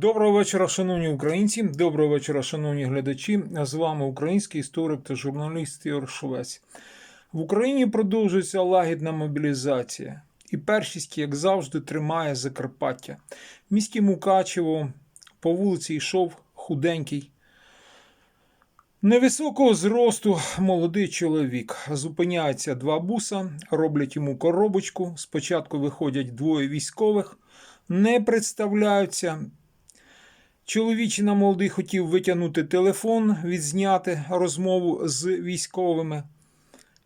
Доброго вечора, шановні українці. Доброго вечора, шановні глядачі. З вами український історик та журналіст Ігор Шовець. В Україні продовжується лагідна мобілізація. І першість, як завжди, тримає Закарпаття. В місті Мукачево по вулиці йшов худенький. Невисокого зросту молодий чоловік. Зупиняються два буса, роблять йому коробочку. Спочатку виходять двоє військових, не представляються. Чоловічина молодий хотів витягнути телефон, відзняти розмову з військовими,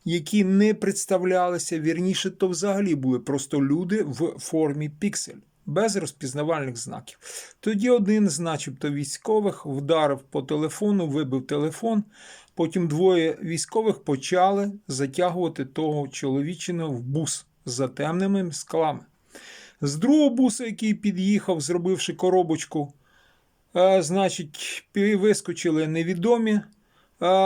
які не представлялися. Вірніше, то взагалі були просто люди в формі піксель, без розпізнавальних знаків. Тоді один з начебто військових вдарив по телефону, вибив телефон. Потім двоє військових почали затягувати того чоловічина в бус з затемненими склами. З другого буса, який під'їхав, зробивши коробочку, значить, вискочили невідомі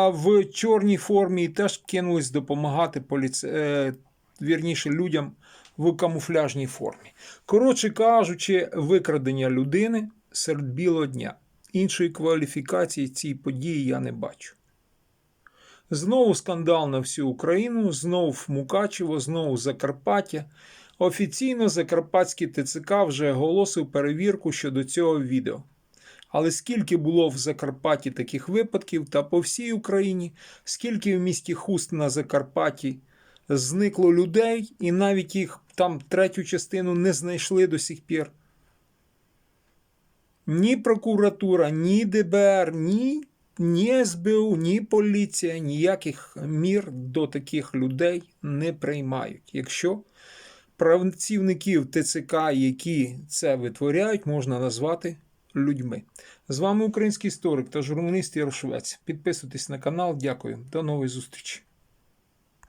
в чорній формі і теж кинулись допомагати поліце... е, вірніше людям в камуфляжній формі. Коротше кажучи, викрадення людини серед білого дня. Іншої кваліфікації цій події я не бачу. Знову скандал на всю Україну, знову Мукачево, знову Закарпаття. Офіційно Закарпатський ТЦК вже оголосив перевірку щодо цього відео. Але скільки було в Закарпатті таких випадків та по всій Україні, скільки в місті Хуст на Закарпатті зникло людей, і навіть їх там третю частину не знайшли до сих пір. Ні прокуратура, ні ДБР, ні, ні СБУ, ні поліція ніяких мір до таких людей не приймають. Якщо працівників ТЦК, які це витворяють, можна назвати людьми. З вами український історик та журналіст Ярошвець. Підписуйтесь на канал. Дякую. До нової зустрічі.